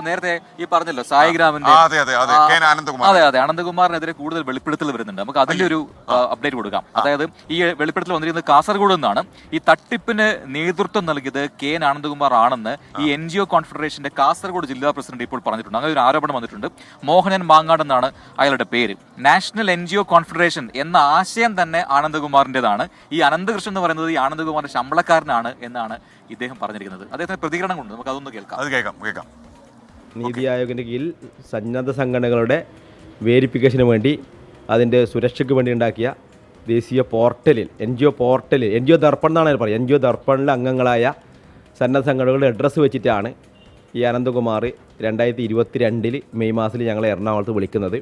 നേരത്തെ ഈ പറഞ്ഞല്ലോ സായിഗ്രാമിന്റെ അതെ അതെ അതെ. K N Anandakumar. അതെ അതെ. അനന്തകുമാറിനെതിരെ കൂടുതൽ വെളിപ്പെടുത്തൽ വരുന്നുണ്ട്. നമുക്ക് അതിന്റെ ഒരു അപ്ഡേറ്റ് കൊടുക്കാം. അതായത് ഈ വെളിപ്പെടുത്തൽ വന്നിരിക്കുന്നത് കാസർഗോഡ് നിന്നാണ്. ഈ തട്ടിപ്പിന് നേതൃത്വം നൽകിയത് കെ എൻ ആനന്ദകുമാർ ആണെന്ന് ഈ എൻ ജി ഒ കോൺഫെഡറേഷന്റെ കാസർഗോഡ് ജില്ലാ പ്രസിഡന്റ് ഇപ്പോൾ പറഞ്ഞിട്ടുണ്ട്. അങ്ങനെ ഒരു ആരോപണം വന്നിട്ടുണ്ട്. മോഹനൻ മാങ്ങാട് എന്നാണ് അയാളുടെ പേര്. National N G O confederation എന്ന ആശയം തന്നെ ആനന്ദകുമാറിന്റേതാണ്. ഈ അനന്തകൃഷ്ണൻ എന്ന് പറയുന്നത് ഈ ആനന്ദകുമാറിന്റെ ശമ്പളക്കാരനാണ് എന്നാണ് ഇദ്ദേഹം പറഞ്ഞിരിക്കുന്നത്. അദ്ദേഹത്തിന് പ്രതികരണം കൊണ്ട് നമുക്ക് അതൊന്ന് കേൾക്കാം. അത് കേൾക്കാം കേൾക്കാം. നീതി ആയോഗിന്റെ കീഴിൽ സന്നദ്ധ സംഘടനകളുടെ വേരിഫിക്കേഷന് വേണ്ടി അതിന്റെ സുരക്ഷയ്ക്ക് വേണ്ടി ഉണ്ടാക്കിയ ദേശീയ പോർട്ടലിൽ എൻ ജി ഒ പോർട്ടലിൽ എൻ ജി ഒ ദർപ്പൺ എന്നാണ് പറയുക. എൻ ജി ഒ ദർപ്പണിലെ അംഗങ്ങളായ സന്നദ്ധ സംഘടനകളുടെ അഡ്രസ്സ് വെച്ചിട്ടാണ് ഈ അനന്തകുമാർ രണ്ടായിരത്തി ഇരുപത്തി രണ്ടിൽ മെയ് മാസത്തിൽ ഞങ്ങളെ എറണാകുളത്ത് വിളിക്കുന്നത്.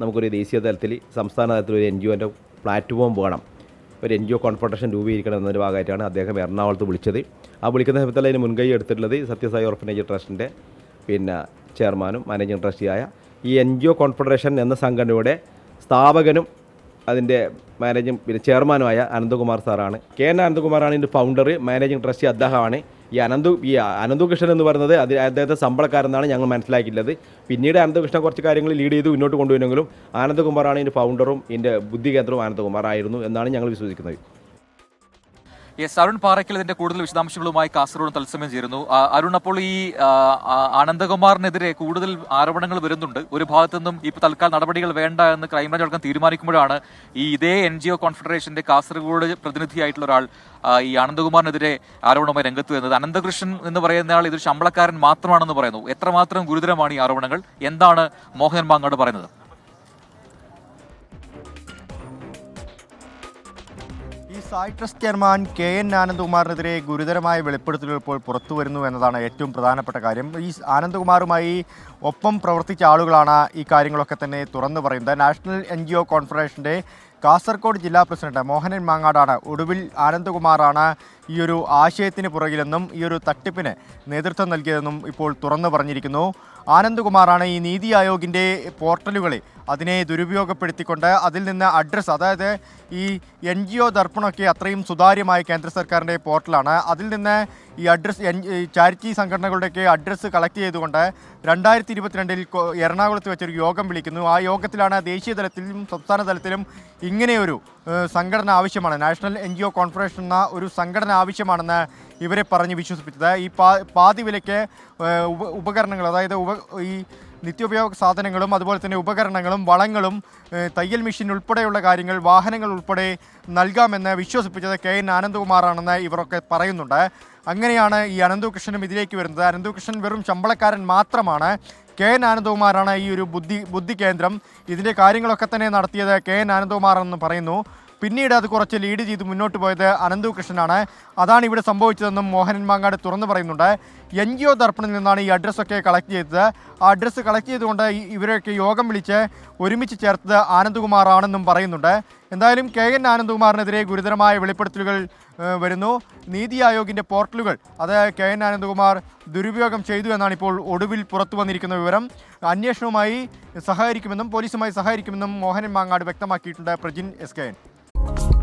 നമുക്കൊരു ദേശീയ തലത്തിൽ സംസ്ഥാന തലത്തിൽ ഒരു എൻ ജി ഒന്റെ പ്ലാറ്റ്ഫോം വേണം. ഒരു എൻ ജി ഒ കോൺഫെഡറേഷൻ രൂപീകരിക്കണം എന്നൊരു ഭാഗമായിട്ടാണ് അദ്ദേഹം എറണാകുളത്ത് വിളിച്ചത്. ആ വിളിക്കുന്ന സമയത്തുള്ള അതിന് മുൻകൈ എടുത്തിട്ടുള്ളത് സത്യസായി ഓർഫനേജ് ട്രസ്റ്റിന്റെ പിന്നെ ചെയർമാനും മാനേജിംഗ് ട്രസ്റ്റിയായ ഈ എൻ ജി ഒ കോൺഫെഡറേഷൻ എന്ന സംഘടനയുടെ സ്ഥാപകനും അതിന്റെ മാനേജിംഗ് പിന്നെ ചെയർമാനുമായ അനന്തകുമാർ സാറാണ്. കെ എൻ അനന്തകുമാറാണ് ഇതിന്റെ ഫൗണ്ടർ മാനേജിംഗ് ട്രസ്റ്റി അദ്ദേഹമാണ്. ഈ അനന്തു ഈ അനന്തകൃഷ്ണൻ എന്ന് പറയുന്നത് അത് അദ്ദേഹത്തെ ശമ്പളക്കാരെന്നാണ് ഞങ്ങൾ മനസ്സിലാക്കിയിട്ടുള്ളത്. പിന്നീട് അനന്തകൃഷ്ണൻ കുറച്ച് കാര്യങ്ങൾ ലീഡ് ചെയ്ത് മുന്നോട്ട് കൊണ്ടുവരുമെങ്കിലും ആനന്ദകുമാറാണ് ഇതിന്റെ ഫൗണ്ടറും ഇതിന്റെ ബുദ്ധി കേന്ദ്രവും ആയിരുന്നു എന്നാണ് ഞങ്ങൾ വിശ്വസിക്കുന്നത്. യെസ് അരുൺ പാറയ്ക്കൽ ഇതിന്റെ കൂടുതൽ വിശദാംശങ്ങളുമായി കാസർഗോഡ് തത്സമയം ചേരുന്നു. അരുൺ അപ്പോൾ ഈ ആനന്ദകുമാറിനെതിരെ കൂടുതൽ ആരോപണങ്ങൾ വരുന്നുണ്ട്. ഒരു ഭാഗത്തു നിന്നും ഇപ്പൊ തൽക്കാല നടപടികൾ വേണ്ട എന്ന് ക്രൈംബ്രാഞ്ച് അടക്കം തീരുമാനിക്കുമ്പോഴാണ് ഈ ഇതേ എൻ ജി ഒ കോൺഫെഡറേഷന്റെ കാസർഗോഡ് പ്രതിനിധിയായിട്ടുള്ള ഒരാൾ ഈ അനന്തകുമാറിനെതിരെ ആരോപണവുമായി രംഗത്ത് വരുന്നത്. അനന്തകൃഷ്ണൻ എന്ന് പറയുന്ന ആൾ ഇതൊരു ശമ്പളക്കാരൻ മാത്രമാണെന്ന് പറയുന്നു. എത്രമാത്രം ഗുരുതരമാണ് ഈ ആരോപണങ്ങൾ? എന്താണ് മോഹൻ മാങ്ങാട് പറയുന്നത്? ഈ Sai trust chairman K N ആനന്ദകുമാറിനെതിരെ ഗുരുതരമായ വെളിപ്പെടുത്തലുകൾ ഇപ്പോൾ പുറത്തു വരുന്നു എന്നതാണ് ഏറ്റവും പ്രധാനപ്പെട്ട കാര്യം. ഈ ആനന്ദകുമാറുമായി ഒപ്പം പ്രവർത്തിച്ച ആളുകളാണ് ഈ കാര്യങ്ങളൊക്കെ തന്നെ തുറന്നു പറയുന്നത്. നാഷണൽ എൻ കോൺഫറേഷന്റെ കാസർഗോഡ് ജില്ലാ പ്രസിഡന്റ് മോഹനൻ മാങ്ങാടാണ്. ഒടുവിൽ ആനന്ദകുമാറാണ് ഈ ഒരു ആശയത്തിന് പുറകിലെന്നും ഈ ഒരു തട്ടിപ്പിന് നേതൃത്വം നൽകിയതെന്നും ഇപ്പോൾ തുറന്നു പറഞ്ഞിരിക്കുന്നു. ആനന്ദ്കുമാറാണ് ഈ നീതി ആയോഗിന്റെ പോർട്ടലുകളെ അതിനെ ദുരുപയോഗപ്പെടുത്തിക്കൊണ്ട് അതിൽ നിന്ന് അഡ്രസ്സ് അതായത് ഈ എൻ ജി ഒ ദർപ്പണമൊക്കെ അത്രയും സുതാര്യമായ കേന്ദ്ര സർക്കാരിന്റെ പോർട്ടലാണ്. അതിൽ നിന്ന് ഈ അഡ്രസ്സ് എൻ ചാരിറ്റി സംഘടനകളുടെയൊക്കെ അഡ്രസ്സ് കളക്ട് ചെയ്തുകൊണ്ട് രണ്ടായിരത്തി ഇരുപത്തിരണ്ടിൽ എറണാകുളത്ത് വെച്ചൊരു യോഗം വിളിക്കുന്നു. ആ യോഗത്തിലാണ് ദേശീയ തലത്തിലും സംസ്ഥാന തലത്തിലും ഇങ്ങനെയൊരു സംഘടന ആവശ്യമാണ്. National N G O confederation എന്ന ഒരു സംഘടന ആവശ്യമാണെന്ന് ഇവരെ പറഞ്ഞ് വിശ്വസിപ്പിച്ചത്. ഈ പാതി വിലയ്ക്ക് ഉപ ഉപകരണങ്ങൾ അതായത് ഉപ ഈ നിത്യോപയോഗ സാധനങ്ങളും അതുപോലെ തന്നെ ഉപകരണങ്ങളും വളങ്ങളും തയ്യൽ മെഷീൻ ഉൾപ്പെടെയുള്ള കാര്യങ്ങൾ വാഹനങ്ങൾ ഉൾപ്പെടെ നൽകാമെന്ന് വിശ്വസിപ്പിച്ചത് കെ എൻ ആനന്ദകുമാറാണെന്ന് ഇവരൊക്കെ പറയുന്നുണ്ട്. അങ്ങനെയാണ് ഈ അനന്തകൃഷ്ണനും ഇതിലേക്ക് വരുന്നത്. അനന്തകൃഷ്ണൻ വെറും ശമ്പളക്കാരൻ മാത്രമാണ്. കെ എൻ ആനന്ദകുമാറാണ് ഈ ഒരു ബുദ്ധി ബുദ്ധി കേന്ദ്രം. ഇതിന്റെ കാര്യങ്ങളൊക്കെ തന്നെ നടത്തിയത് കെ എൻ ആനന്ദകുമാറെന്ന് പറയുന്നു. പിന്നീട് അത് കുറച്ച് ലീഡ് ചെയ്ത് മുന്നോട്ട് പോയത് അനന്തു കൃഷ്ണനാണ്. അതാണ് ഇവിടെ സംഭവിച്ചതെന്നും മോഹനൻ മാങ്ങാട് തുറന്നു പറയുന്നുണ്ട്. എൻ ജി ഒ ദർപ്പണിൽ നിന്നാണ് ഈ അഡ്രസ്സൊക്കെ കളക്ട് ചെയ്തത്. ആ അഡ്രസ്സ് കളക്ട് ചെയ്തുകൊണ്ട് ഇവരെയൊക്കെ യോഗം വിളിച്ച് ഒരുമിച്ച് ചേർത്തത് ആനന്ദകുമാറാണെന്നും പറയുന്നുണ്ട്. എന്തായാലും കെ എൻ ആനന്ദകുമാറിനെതിരെ ഗുരുതരമായ വെളിപ്പെടുത്തലുകൾ വരുന്നു. നീതി ആയോഗിന്റെ പോർട്ടലുകൾ അത് കെ എൻ ആനന്ദകുമാർ ദുരുപയോഗം ചെയ്തു എന്നാണ് ഇപ്പോൾ ഒടുവിൽ പുറത്തു വന്നിരിക്കുന്ന വിവരം. അന്വേഷണവുമായി സഹകരിക്കുമെന്നും പോലീസുമായി സഹകരിക്കുമെന്നും മോഹനൻ മാങ്ങാട് വ്യക്തമാക്കിയിട്ടുണ്ട്. Prajin S K N. you